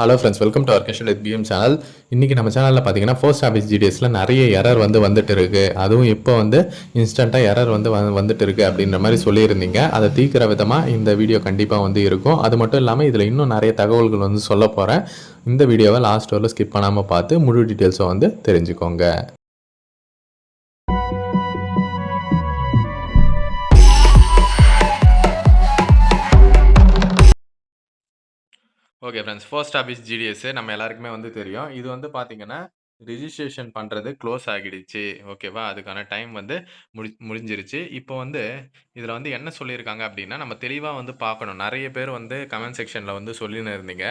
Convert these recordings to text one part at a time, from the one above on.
Hello friends welcome to our with PM channel இன்றைக்கி நம்ம சேனலில் பார்த்தீங்கன்னா போஸ்ட் ஆஃபீஸ் ஜிடிஎஸில் நிறைய எரர் வந்து வந்துட்டு இருக்குது அதுவும் இப்போ வந்து இன்ஸ்டண்ட்டாக எரர் வந்து வ- வந்துட்டு இருக்குது அப்படின்ற மாதிரி சொல்லியிருந்தீங்க. அதை தீர்க்கிற விதமாக இந்த வீடியோ கண்டிப்பாக வந்து இருக்கும். அது மட்டும் இல்லாமல் இதில் இன்னும் நிறைய தகவல்கள் வந்து சொல்ல போகிறேன் இந்த வீடியோவை லாஸ்ட் வரல ஸ்கிப் பண்ணாமல் பார்த்து முழு டீட்டெயில்ஸை வந்து தெரிஞ்சுக்கோங்க. Okay friends post office GDS நம்ம எல்லாருக்குமே வந்து தெரியும். இது வந்து பார்த்தீங்கன்னா ரிஜிஸ்ட்ரேஷன் பண்ணுறது க்ளோஸ் ஆகிடுச்சு. ஓகேவா அதுக்கான டைம் வந்து முடி முடிஞ்சிருச்சு. இப்போ வந்து இதில் வந்து என்ன சொல்லியிருக்காங்க அப்படின்னா நம்ம தெளிவாக வந்து பார்க்கணும் நிறைய பேர் வந்து கமெண்ட் செக்ஷனில் வந்து சொல்லின்னு இருந்தீங்க.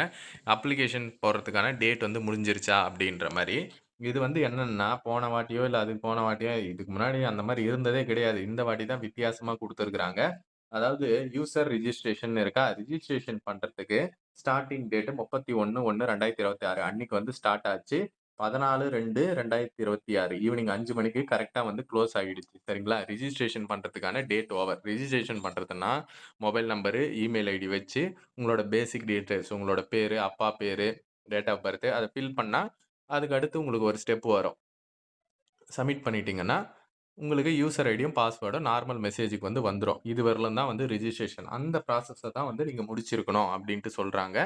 அப்ளிகேஷன் போடுறதுக்கான டேட் வந்து முடிஞ்சிருச்சா அப்படின்ற மாதிரி. இது வந்து என்னென்னா போன வாட்டியோ இல்லை அதுக்கு போன வாட்டியோ இதுக்கு முன்னாடி அந்த மாதிரி இருந்ததே கிடையாது. இந்த வாட்டி தான் வித்தியாசமாக கொடுத்துருக்குறாங்க. அதாவது யூசர் ரிஜிஸ்ட்ரேஷன் இருக்கா? ரிஜிஸ்ட்ரேஷன் பண்ணுறதுக்கு ஸ்டார்டிங் டேட்டு முப்பத்தி ஒன்று ஒன்று ரெண்டாயிரத்தி இருபத்தி ஆறு அன்னைக்கு வந்து ஸ்டார்ட் ஆச்சு. பதினாலு ரெண்டு ரெண்டாயிரத்தி இருபத்தி ஆறு ஈவினிங் அஞ்சு மணிக்கு கரெக்டாக வந்து க்ளோஸ் ஆகிடுச்சு சரிங்களா? ரிஜிஸ்ட்ரேஷன் பண்ணுறதுக்கான டேட் ஓவர் ரிஜிஸ்ட்ரேஷன் பண்ணுறதுன்னா மொபைல் நம்பரு இமெயில் ஐடி வச்சு உங்களோட பேசிக் டீட்டெயில்ஸ் உங்களோட பேர் அப்பா பேர் டேட் ஆஃப் பர்த் அதை ஃபில் பண்ணால் அதுக்கு அடுத்து உங்களுக்கு ஒரு ஸ்டெப் வரும். சப்மிட் பண்ணிட்டீங்கன்னா உங்களுக்கு யூசர் ஐடியும் பாஸ்வேர்டும் நார்மல் மெசேஜுக்கு வந்து வந்துடும் இது வரலும் தான் வந்து ரிஜிஸ்ட்ரேஷன் அந்த ப்ராசஸை தான் வந்து நீங்கள் முடிச்சிருக்கணும் அப்படின்ட்டு சொல்கிறாங்க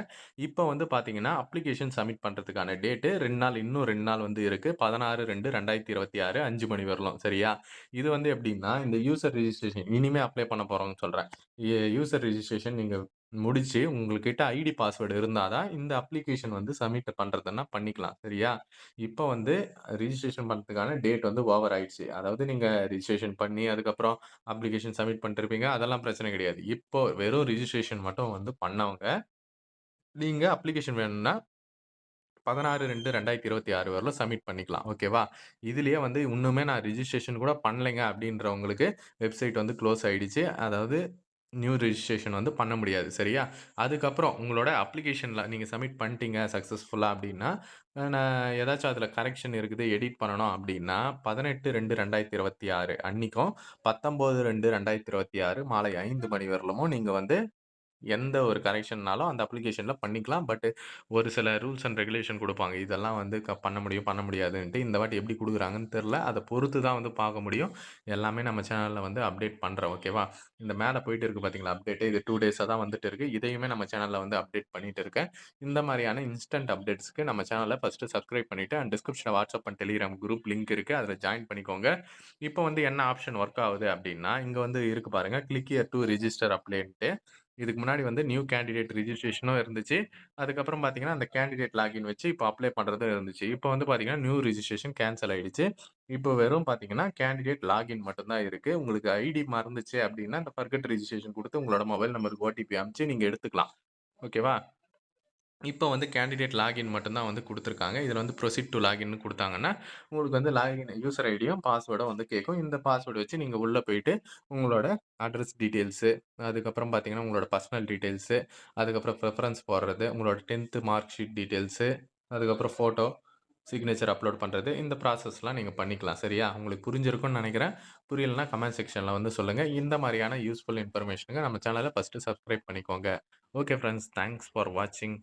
இப்போ வந்து பார்த்தீங்கன்னா அப்ளிகேஷன் சப்மிட் பண்ணுறதுக்கான டேட்டு ரெண்டு நாள் இன்னும் ரெண்டு நாள் வந்து இருக்குது பதினாறு ரெண்டு ரெண்டாயிரத்தி இருபத்தி ஆறு அஞ்சு மணி வரலாம் சரியா? இது வந்து எப்படின்னா இந்த யூசர் ரிஜிஸ்ட்ரேஷன் இனிமேல் அப்ளை பண்ண போகிறோம்னு சொல்கிறேன் யூசர் ரிஜிஸ்ட்ரேஷன் நீங்கள் முடிச்சு உங்கள்கிட்ட ஐடி பாஸ்வேர்டு இருந்தால் தான் இந்த அப்ளிகேஷன் வந்து சப்மிட் பண்ணுறதுன்னா பண்ணிக்கலாம் சரியா? இப்போ வந்து ரிஜிஸ்ட்ரேஷன் பண்ணுறதுக்கான டேட் வந்து ஓவர் ஆயிடுச்சு. அதாவது நீங்கள் ரிஜிஸ்ட்ரேஷன் பண்ணி அதுக்கப்புறம் அப்ளிகேஷன் சப்மிட் பண்ணிருப்பீங்க அதெல்லாம் பிரச்சனை கிடையாது. இப்போ வெறும் ரிஜிஸ்ட்ரேஷன் மட்டும் வந்து பண்ணவங்க நீங்கள் அப்ளிகேஷன் வேணும்னா பதினாறு ரெண்டு ரெண்டாயிரத்தி இருபத்தி ஆறு வரலும் சப்மிட் பண்ணிக்கலாம் ஓகேவா? இதுலேயே வந்து இன்னுமே நான் ரிஜிஸ்ட்ரேஷன் கூட பண்ணலைங்க அப்படின்றவங்களுக்கு வெப்சைட் வந்து க்ளோஸ் ஆகிடுச்சு அதாவது நியூ ரிஜிஸ்ட்ரேஷன் வந்து பண்ண முடியாது சரியா? அதுக்கப்புறம் உங்களோட அப்ளிகேஷனில் நீங்கள் சப்மிட் பண்ணிட்டீங்க சக்ஸஸ்ஃபுல்லாக அப்படின்னா நான் ஏதாச்சும் அதில் கரெக்ஷன் இருக்குது எடிட் பண்ணணும் அப்படின்னா பதினெட்டு ரெண்டு ரெண்டாயிரத்தி இருபத்தி ஆறு அன்றைக்கும் பத்தொம்போது ரெண்டு ரெண்டாயிரத்தி இருபத்தி ஆறு மாலை ஐந்து மணி வரலுமும் நீங்கள் வந்து எந்த ஒரு கரெக்ஷன்னாலும் அந்த அப்ளிகேஷனில் பண்ணிக்கலாம். பட் ஒரு சில ரூல்ஸ் அண்ட் ரெகுலேஷன் கொடுப்பாங்க. இதெல்லாம் வந்து க பண்ண முடியும் பண்ண முடியாதுன்ட்டு இந்த வாட்டி எப்படி கொடுக்குறாங்கன்னு தெரில. அதை பொறுத்து தான் வந்து பார்க்க முடியும். எல்லாமே நம்ம சேனலில் வந்து அப்டேட் பண்ணுறோம் ஓகேவா? இந்த மேலே போயிட்டு இருக்கு பார்த்தீங்களா அப்டேட்டு. இது டூ டேஸாக தான் வந்துட்டு இருக்கு. இதையுமே நம்ம சேனலில் வந்து அப்டேட் பண்ணிட்டு இருக்கேன். இந்த மாதிரியான இன்ஸ்டன்ட் அப்டேட்ஸ்க்கு நம்ம சேனலை ஃபஸ்ட்டு சப்ஸ்கிரைப் பண்ணிவிட்டு அண்ட் டிஸ்கிரிப்ஷனில் WhatsApp and Telegram group link இருக்குது அதில் ஜாயின் பண்ணிக்கோங்க. இப்போ வந்து என்ன ஆப்ஷன் ஒர்க் ஆகுது அப்படின்னா இங்கே வந்து இருக்கு பாருங்கள் கிளிக் இயர் டு ரிஜிஸ்டர் அப்ளேன்ட்டு இதுக்கு முன்னாடி வந்து நியூ கேண்டிடேட் ரிஜிஸ்ட்ரேஷனும் இருந்துச்சு. அதுக்கப்புறம் பார்த்தீங்கன்னா அந்த கேண்டிடேட் லாகின் வச்சு இப்போ அப்ளை பண்ணுறதும் இருந்துச்சு. இப்போ வந்து பார்த்தீங்கன்னா நியூ ரிஜிஸ்ட்ரேஷன் கேன்சல் ஆகிடுச்சு இப்போ வெறும் பார்த்தீங்கன்னா கேண்டிடேட் லாகின் மட்டும்தான் இருக்குது உங்களுக்கு ஐடி மறந்துச்சு அப்படின்னா இந்த பர்கட் ரிஜிஸ்ட்ரேஷன் கொடுத்து உங்களோட மொபைல் நம்பருக்கு ஓடிபி அனுப்பிச்சு நீங்கள் எடுத்துக்கலாம். ஓகேவா? இப்போ வந்து கேண்டிடேட் லாகின் மட்டும்தான் வந்து கொடுத்துருக்காங்க. இதில் வந்து ப்ரொசீட் டு லாகின் கொடுத்தாங்கன்னா உங்களுக்கு வந்து லாகின் யூசர் ஐடியும் பாஸ்வேர்டும் வந்து கேட்கும். இந்த பாஸ்வேர்டு வச்சு நீங்கள் உள்ளே போயிட்டு உங்களோட அட்ரஸ் டீட்டெயில்ஸு அதுக்கப்புறம் பார்த்தீங்கன்னா உங்களோட பர்சனல் டீட்டெயில்ஸு அதுக்கப்புறம் ப்ரெஃபரன்ஸ் போடுறது உங்களோட டென்த்து மார்க் ஷீட் டீட்டெயில்ஸு அதுக்கப்புறம் ஃபோட்டோ சிக்னேச்சர் அப்லோட் பண்ணுறது இந்த ப்ராசஸ்லாம் நீங்கள் பண்ணிக்கலாம் சரியா? உங்களுக்கு புரிஞ்சிருக்கும்னு நினைக்கிறேன். புரியலனா கமெண்ட் செக்ஷனில் வந்து சொல்லுங்கள் இந்த மாதிரியான யூஸ்ஃபுல் இன்ஃபர்மேஷனுக்கு நம்ம சேனலை ஃபஸ்ட்டு சப்ஸ்கிரைப் பண்ணிக்கோங்க. ஓகே ஃப்ரெண்ட்ஸ் தேங்க்ஸ் ஃபார் வாட்சிங்.